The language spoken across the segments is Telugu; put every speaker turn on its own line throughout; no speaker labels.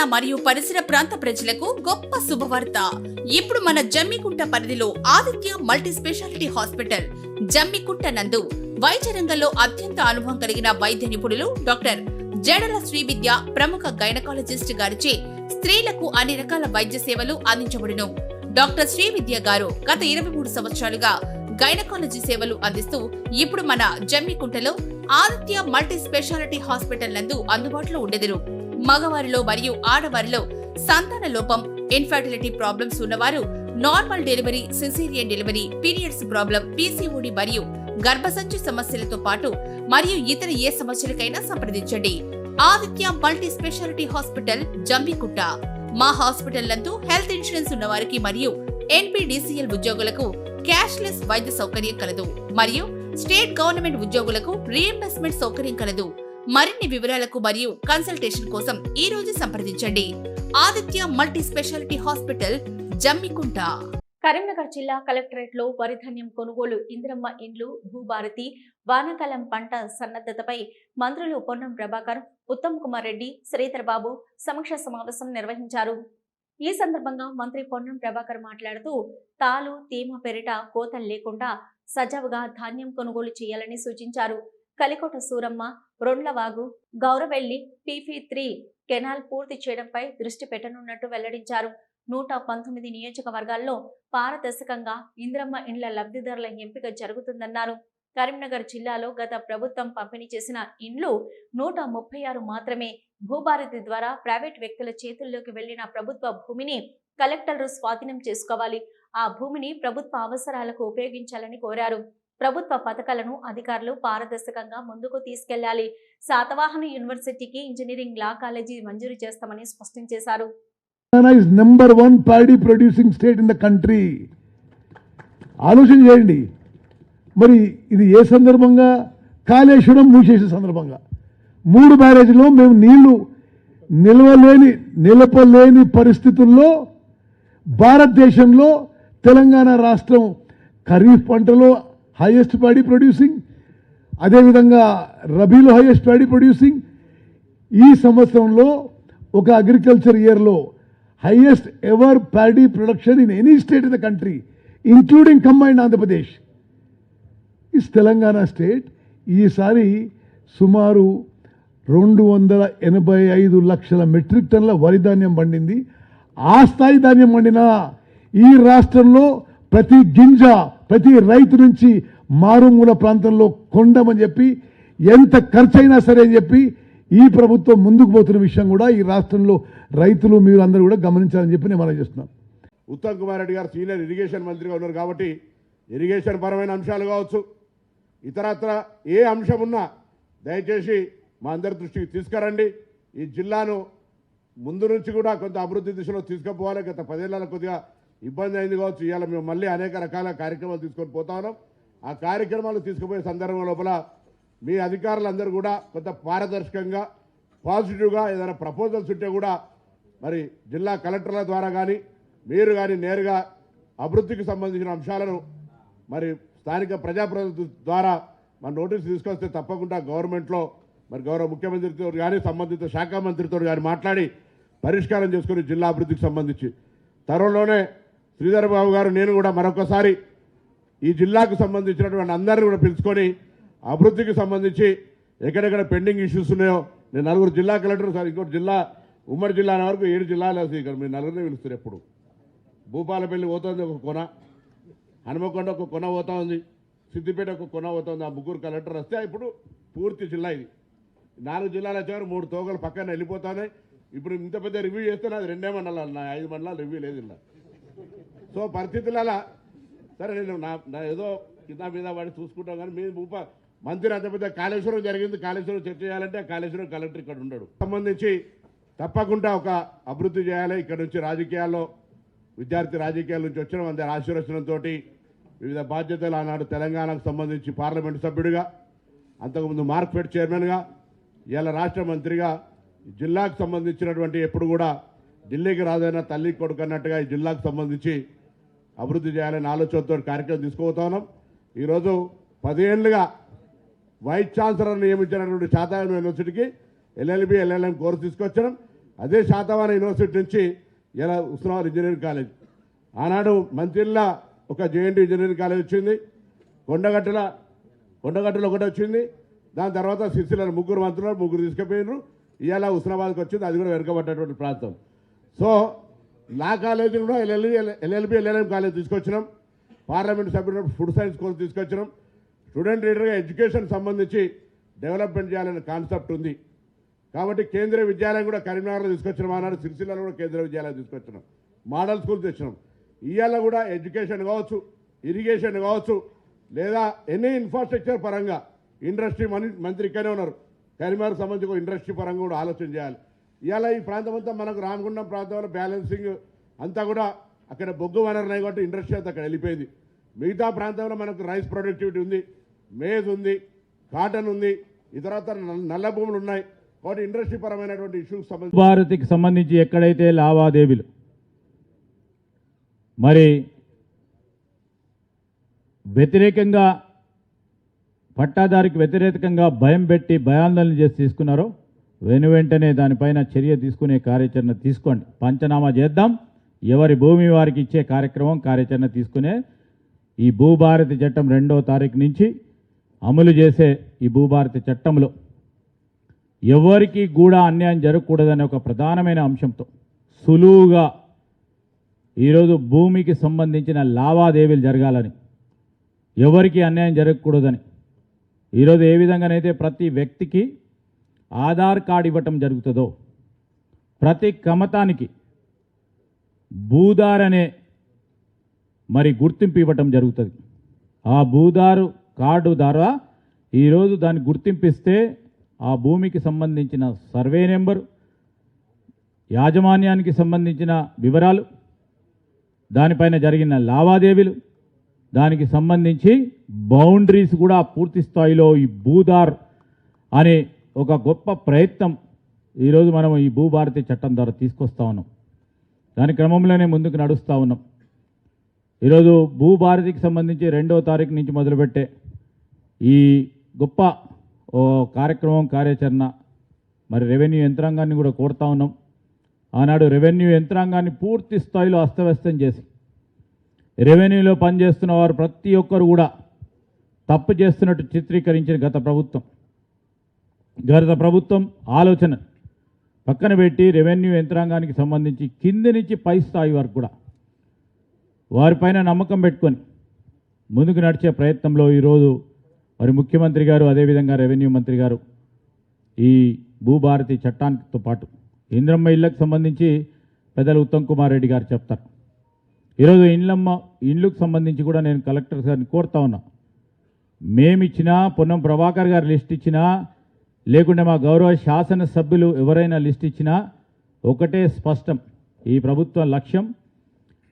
తెలంగాణ మరియు పరిసర ప్రాంత ప్రజలకు గొప్ప శుభవార్త. ఇప్పుడు మన జమ్మికుంట పరిధిలో Aditya multi speciality hospital Jammikunta నందు వైద్య రంగంలో అత్యంత అనుభవం కలిగిన వైద్య నిపుణులు డాక్టర్ జడల శ్రీవిద్య ప్రముఖ గైనకాలజిస్ట్ గారిచే స్త్రీలకు అన్ని రకాల వైద్య సేవలు అందించబడును. డాక్టర్ శ్రీవిద్య గారు గత ఇరవై మూడు సంవత్సరాలుగా గైనకాలజీ సేవలు అందిస్తూ ఇప్పుడు మన జమ్మికుంటలో ఆదిత్య మల్టీ స్పెషాలిటీ హాస్పిటల్ నందు అందుబాటులో ఉండెదరు. మగవారిలో మరియు ఆడవారిలో సంతాన లోపం ఇన్ఫర్టిలిటీ ప్రాబ్లమ్స్ ఉన్నవారు normal delivery caesarean delivery periods problem PCOD మరియు గర్భసంచి సమస్యలతో పాటు మరియు ఇతర ఏ సమస్యలకైనా సంప్రదించండి. Aditya multi speciality hospital Jammikunta. మా హాస్పిటల్ నందు హెల్త్ ఇన్సూరెన్స్ ఉన్న వారికి మరియు ఎన్పిడిసిఎల్ ఉద్యోగులకు క్యాష్లెస్ వైద్య సౌకర్యం కలదు. మరియు స్టేట్ గవర్నమెంట్ ఉద్యోగులకు రీఎంబర్స్మెంట్ సౌకర్యం కలదు. మరిన్ని వివరాలకు మరియు కన్సల్టేషన్ కోసం ఈ రోజు సంప్రదించండి. Aditya multi speciality hospital Jammikunta.
Karimnagar జిల్లా కలెక్టరేట్లో వరిధాన్యం కొనుగోలు ఇంద్రమ్మ ఇండ్లు భూభారతి వానాకాలం పంట సన్నద్ధతపై మంత్రులు పొన్నం ప్రభాకర్ ఉత్తమ్ కుమార్ రెడ్డి శ్రీధర్ బాబు సమీక్ష సమావేశం నిర్వహించారు. ఈ సందర్భంగా మంత్రి పొన్నం ప్రభాకర్ మాట్లాడుతూ తాలు తేమ పెరిట కోతలు లేకుండా సజావుగా ధాన్యం కొనుగోలు చేయాలని సూచించారు. కలికోట సూరమ్మ రొండ్లవాగు గౌరవెల్లి పీఫీ త్రీ కెనాల్ పూర్తి చేయడంపై దృష్టి పెట్టనున్నట్టు వెల్లడించారు. నూట పంతొమ్మిది నియోజకవర్గాల్లో పారదర్శకంగా ఇంద్రమ్మ ఇండ్ల లబ్ధిదారుల ఎంపిక జరుగుతుందన్నారు. కరీంనగర్ జిల్లాలో గత ప్రభుత్వం పంపిణీ చేసిన ఇండ్లు నూట ముప్పై ఆరు మాత్రమే. భూభారతి ద్వారా ప్రైవేట్ వ్యక్తుల చేతుల్లోకి వెళ్ళిన ప్రభుత్వ భూమిని కలెక్టర్లు స్వాధీనం చేసుకోవాలి. ఆ భూమిని ప్రభుత్వ అవసరాలకు ఉపయోగించాలని కోరారు. ప్రభుత్వ పథకాలను అధికారులు పారదర్శకంగా ముందుకు తీసుకెళ్ళాలి. శాతవాహన యూనివర్సిటీకి ఇంజనీరింగ్ లా కాలేజీ మంజూరు చేస్తామని స్పష్టం చేశారు.
Number one paddy producing state in the country ఆలోచన చేయండి. మరి ఇది ఏ సందర్భంగా? కాళేశ్వరం మూసేసే సందర్భంగా. మూడు బ్యారేజ్లో మేము నీళ్ళు నిలవలేని నిలపలేని పరిస్థితుల్లో భారతదేశంలో తెలంగాణ రాష్ట్రం ఖరీఫ్ పంటలో హైయెస్ట్ ప్యాడీ ప్రొడ్యూసింగ్ అదేవిధంగా రబీలో హైయెస్ట్ ప్యాడీ ప్రొడ్యూసింగ్ ఈ సంవత్సరంలో ఒక అగ్రికల్చర్ ఇయర్లో highest ever paddy production in any state in the country including combined Andhra Pradesh is Telangana state ఈసారి సుమారు రెండు వందల ఎనభై ఐదు లక్షల మెట్రిక్ టన్నుల వరి ధాన్యం పండింది. ఆ స్థాయి ధాన్యం పండిన ఈ రాష్ట్రంలో ప్రతి గింజ ప్రతి రైతు నుంచి మారుమూల ప్రాంతంలో కొండమని చెప్పి ఎంత ఖర్చైనా సరే అని చెప్పి ఈ ప్రభుత్వం ముందుకు పోతున్న విషయం కూడా ఈ రాష్ట్రంలో రైతులు మీరు అందరూ కూడా గమనించాలని చెప్పి నేను మనం చేస్తున్నాను.
ఉత్తమ్ కుమార్ రెడ్డి గారు సీనియర్ ఇరిగేషన్ మంత్రిగా ఉన్నారు కాబట్టి ఇరిగేషన్ పరమైన అంశాలు కావచ్చు. ఇతరత్ర ఏ అంశం ఉన్నా దయచేసి మా అందరి దృష్టికి తీసుకురండి. ఈ జిల్లాను ముందు నుంచి కూడా కొంత అభివృద్ధి దిశలో తీసుకుపోవాలి. గత పదేళ్ళ కొద్దిగా ఇబ్బంది అయింది కావచ్చు. ఇవాళ మేము మళ్ళీ అనేక రకాల కార్యక్రమాలు తీసుకొని పోతా ఉన్నాం. ఆ కార్యక్రమాలు తీసుకుపోయే సందర్భం లోపల మీ అధికారులందరూ కూడా కొంత పారదర్శకంగా పాజిటివ్గా ఏదైనా ప్రపోజల్స్ ఉంటే కూడా మరి జిల్లా కలెక్టర్ల ద్వారా కానీ మీరు కానీ నేరుగా అభివృద్ధికి సంబంధించిన అంశాలను మరి స్థానిక ప్రజాప్రతినిధుల ద్వారా మన నోటీస్ తీసుకొస్తే తప్పకుండా గవర్నమెంట్లో మరి గౌరవ ముఖ్యమంత్రితో కానీ సంబంధిత శాఖ మంత్రితో కానీ మాట్లాడి పరిష్కారం చేసుకుని జిల్లా అభివృద్ధికి సంబంధించి. త్వరలోనే శ్రీధర్ బాబు గారు నేను కూడా మరొకసారి ఈ జిల్లాకు సంబంధించినటువంటి అందరిని కూడా పిలుచుకొని అభివృద్ధికి సంబంధించి ఎక్కడెక్కడ పెండింగ్ ఇష్యూస్ ఉన్నాయో నేను నలుగురు జిల్లా కలెక్టర్ సార్ ఇంకోటి జిల్లా ఉమ్మడి జిల్లా అనే వరకు ఏడు జిల్లాలు వస్తాయి ఇక్కడ. మీరు నలుగురిని పిలుస్తారు ఎప్పుడు. భూపాలపల్లి పోతుంది ఒక కొన హనుమకొండ ఒక కొన పోతా ఉంది సిద్దిపేట ఒక కొన పోతుంది ఆ ముగ్గురు కలెక్టర్ వస్తే ఇప్పుడు పూర్తి జిల్లా ఇది. నాలుగు జిల్లాలు వచ్చారు మూడు తోగలు పక్కన వెళ్ళిపోతున్నాయి ఇప్పుడు ఇంత పెద్ద రివ్యూ చేస్తే నాది రెండే మండలాలు నా ఐదు మండలాలు రివ్యూ లేదు ఇలా సో పరిస్థితులలో. సరే నేను నా ఏదో కింద మీద వాడి చూసుకుంటాం కానీ మీ ఉప మంత్రి అంత పెద్ద కాళేశ్వరం జరిగింది. కాళేశ్వరం చర్చ చేయాలంటే కాళేశ్వరం కలెక్టర్ ఇక్కడ ఉండడు. సంబంధించి తప్పకుండా ఒక అభివృద్ధి చేయాలి. ఇక్కడ నుంచి రాజకీయాల్లో విద్యార్థి రాజకీయాల నుంచి వచ్చిన అందరి ఆశీర్వచనంతో వివిధ బాధ్యతలు ఆనాడు తెలంగాణకు సంబంధించి పార్లమెంటు సభ్యుడిగా అంతకుముందు మార్క్ఫెడ్ చైర్మన్గా ఇవాళ రాష్ట్ర మంత్రిగా జిల్లాకు సంబంధించినటువంటి ఎప్పుడు కూడా ఢిల్లీకి రాదైన తల్లి కొడుకు అన్నట్టుగా ఈ జిల్లాకు సంబంధించి అభివృద్ధి చేయాలనే ఆలోచనతో కార్యక్రమం తీసుకుపోతా ఉన్నాం. ఈరోజు పదేళ్ళుగా వైస్ ఛాన్సలర్ నియమించినటువంటి శాతాయన యూనివర్సిటీకి ఎల్ఎల్బి ఎల్ఎల్ఎం కోర్సు తీసుకొచ్చడం అదే శాతవాన యూనివర్సిటీ నుంచి ఇలా ఉస్మానాబాద్ ఇంజనీరింగ్ కాలేజ్. ఆనాడు మంచిర్ల ఒక జేఎన్టీ ఇంజనీరింగ్ కాలేజ్ వచ్చింది. కొండగట్టుల కొండగట్టులో ఒకటి వచ్చింది. దాని తర్వాత సిరిసిల్ల ముగ్గురు మంత్రులు ముగ్గురు తీసుకుపోయినారు. ఇవాళ ఉస్మానాబాద్కి వచ్చింది. అది కూడా వెనుకబడ్డటువంటి ప్రాంతం. సో లా కాలేజీ కూడా ఎల్ఎల్బి ఎల్ఎల్బి ఎల్ఎల్ఎం కాలేజ్ తీసుకొచ్చినాం. పార్లమెంట్ సభ్యుడు ఫుడ్ సైన్స్ కోర్స్ తీసుకొచ్చినాం. స్టూడెంట్ లీడర్గా ఎడ్యుకేషన్ సంబంధించి డెవలప్మెంట్ చేయాలనే కాన్సెప్ట్ ఉంది. కాబట్టి కేంద్రీయ విద్యాలయం కూడా కరీంనగర్లో తీసుకొచ్చినాం ఆనాడు సిరిసిల్లలో కూడా కేంద్రీయ విద్యాలయం తీసుకొచ్చినాం. మోడల్ స్కూల్ తెచ్చినాం. ఇవాళ కూడా ఎడ్యుకేషన్ కావచ్చు ఇరిగేషన్ కావచ్చు లేదా ఎనీ ఇన్ఫ్రాస్ట్రక్చర్ పరంగా ఇండస్ట్రీ మని మంత్రి ఇక్కడే ఉన్నారు. కరీంనగర్ సంబంధించి ఇండస్ట్రీ పరంగా కూడా ఆలోచన చేయాలి. ఇవాళ ఈ ప్రాంతం అంతా మనకు రామగుండం ప్రాంతంలో బ్యాలెన్సింగ్ అంతా కూడా అక్కడ బొగ్గు వనరు కాబట్టి ఇండస్ట్రీ అంతా అక్కడ వెళ్ళిపోయింది. మిగతా ప్రాంతంలో మనకు రైస్ ప్రొడక్టివిటీ ఉంది మేజ్ ఉంది కాటన్ ఉంది ఇతరత్ర నల్ల- నల్ల భూములు ఉన్నాయి కాబట్టి ఇండస్ట్రీ పరమైనటువంటి ఇష్యూకి సంబంధించి
భారతికి సంబంధించి ఎక్కడైతే లావాదేవీలు మరి వ్యతిరేకంగా పట్టాదారికి వ్యతిరేకంగా భయం పెట్టి భయాందోళన చేసి తీసుకున్నారో వెను వెంటనే దానిపైన చర్య తీసుకునే కార్యాచరణ తీసుకోండి. పంచనామా చేద్దాం. ఎవరి భూమి వారికి ఇచ్చే కార్యక్రమం కార్యాచరణ తీసుకునే ఈ భూభారతి చట్టం రెండవ తారీఖు నుంచి అమలు చేసే ఈ భూభారతి చట్టంలో ఎవరికి కూడా అన్యాయం జరగకూడదనే ఒక ప్రధానమైన అంశంతో సులువుగా ఈరోజు భూమికి సంబంధించిన లావాదేవీలు జరగాలని ఎవరికి అన్యాయం జరగకూడదని ఈరోజు ఏ విధంగానైతే ప్రతి వ్యక్తికి ఆధార్ కార్డు ఇవ్వటం జరుగుతుందో? ప్రతి కమతానికి భూదార్ అనే మరి గుర్తింపు ఇవ్వటం జరుగుతుంది. ఆ భూదారు కార్డు ద్వారా ఈరోజు దాన్ని గుర్తింపిస్తే ఆ భూమికి సంబంధించిన సర్వే నెంబరు యాజమాన్యానికి సంబంధించిన వివరాలు దానిపైన జరిగిన లావాదేవీలు దానికి సంబంధించి బౌండరీస్ కూడా పూర్తి స్థాయిలో ఈ భూదార్ అనే ఒక గొప్ప ప్రయత్నం ఈరోజు మనం ఈ భూభారతి చట్టం ద్వారా తీసుకొస్తా ఉన్నాం. దాని క్రమంలోనే ముందుకు నడుస్తూ ఉన్నాం. ఈరోజు భూభారతికి సంబంధించి రెండవ తారీఖు నుంచి మొదలుపెట్టే ఈ గొప్ప ఓ కార్యక్రమం కార్యాచరణ మరి రెవెన్యూ యంత్రాంగాన్ని కూడా కోరుతా ఉన్నాం. ఆనాడు రెవెన్యూ యంత్రాంగాన్ని పూర్తి స్థాయిలో అస్తవ్యస్తం చేసి రెవెన్యూలో పనిచేస్తున్న వారు ప్రతి ఒక్కరు కూడా తప్పు చేస్తున్నట్టు చిత్రీకరించిన గత ప్రభుత్వం. గత ప్రభుత్వం ఆలోచన పక్కన పెట్టి రెవెన్యూ యంత్రాంగానికి సంబంధించి కింది నుంచి పై స్థాయి వరకు కూడా వారిపైన నమ్మకం పెట్టుకొని ముందుకు నడిచే ప్రయత్నంలో ఈరోజు మరి ముఖ్యమంత్రి గారు అదేవిధంగా రెవెన్యూ మంత్రి గారు ఈ భూభారతి చట్టానితో పాటు ఇంద్రమ్మ ఇళ్ళకు సంబంధించి పెద్దలు ఉత్తమ్ కుమార్ రెడ్డి గారు చెప్తారు. ఈరోజు ఇండ్లమ్మ ఇండ్లకు సంబంధించి కూడా నేను కలెక్టర్ గారిని కోరుతా ఉన్నా. మేమిచ్చినా పొన్నం ప్రభాకర్ గారు లిస్ట్ ఇచ్చినా లేకుంటే మా గౌరవ శాసనసభ్యులు ఎవరైనా లిస్ట్ ఇచ్చినా ఒకటే స్పష్టం. ఈ ప్రభుత్వ లక్ష్యం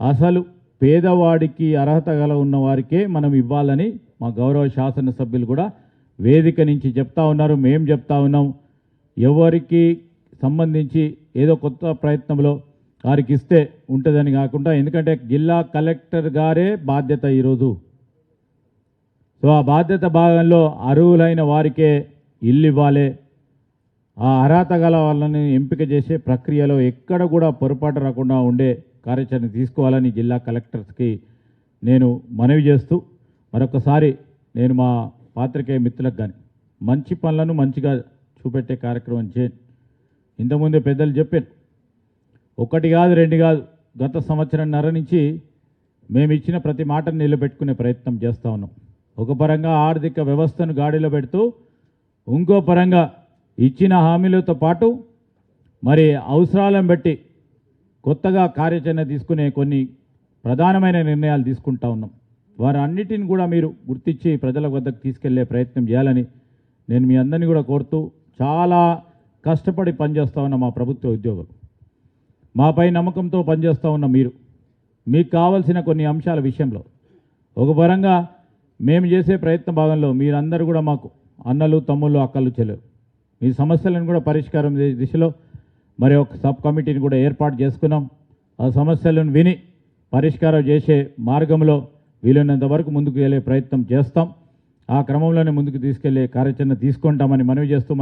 అసలు పేదవాడికి అర్హత గల ఉన్న వారికే మనం ఇవ్వాలని మా గౌరవ శాసనసభ్యులు కూడా వేదిక నుంచి చెప్తా ఉన్నారు. మేము చెప్తా ఉన్నాం. ఎవరికి సంబంధించి ఏదో కొత్త ప్రయత్నంలో వారికి ఇస్తే ఉంటుందని కాకుండా ఎందుకంటే జిల్లా కలెక్టర్ గారే బాధ్యత ఈరోజు. సో ఆ బాధ్యత భాగంలో అర్హులైన వారికే ఇల్లు ఇవ్వాలి. ఆ అర్హత గల వాళ్ళని ఎంపిక చేసే ప్రక్రియలో ఎక్కడ కూడా పొరపాటు రాకుండా ఉండే కార్యాచరణ తీసుకోవాలని జిల్లా కలెక్టర్స్కి నేను మనవి చేస్తూ మరొకసారి నేను మా పాత్రికేయ మిత్రులకు కానీ మంచి పనులను మంచిగా చూపెట్టే కార్యక్రమం చేయండి ఇంతకుముందే పెద్దలు చెప్పాను ఒకటి కాదు రెండు కాదు గత సంవత్సరంన్నర నుంచి మేము ఇచ్చిన ప్రతి మాటను నిలబెట్టుకునే ప్రయత్నం చేస్తూ ఉన్నాం. ఒక పరంగా ఆర్థిక వ్యవస్థను గాడిలో పెడుతూ ఇంకో పరంగా ఇచ్చిన హామీలతో పాటు మరి అవసరాలను బట్టి కొత్తగా కార్యాచరణ తీసుకునే కొన్ని ప్రధానమైన నిర్ణయాలు తీసుకుంటా ఉన్నాం. వారు అన్నిటిని కూడా మీరు గుర్తించి ప్రజల వద్దకు తీసుకెళ్ళే ప్రయత్నం చేయాలని నేను మీ అందరినీ కూడా కోరుతూ చాలా కష్టపడి పనిచేస్తూ ఉన్న మా ప్రభుత్వ ఉద్యోగులు. మాపై నమ్మకంతో పనిచేస్తూ ఉన్న మీరు మీకు కావలసిన కొన్ని అంశాల విషయంలో ఒక పరంగా మేము చేసే ప్రయత్న భాగంలో మీరందరూ కూడా మాకు అన్నలు తమ్ముళ్ళు అక్కలు చెల్లెలు. ఈ సమస్యలను కూడా పరిష్కారం దిశలో మరి ఒక సబ్ కమిటీని కూడా ఏర్పాటు చేసుకున్నాం. ఆ సమస్యలను విని పరిష్కారం చేసే మార్గంలో వీలైనంత వరకు ముందుకు వెళ్ళే ప్రయత్నం చేస్తాం. ఆ క్రమంలోనే ముందుకు తీసుకెళ్ళే కార్యాచరణ తీసుకుంటామని మనవి చేస్తూ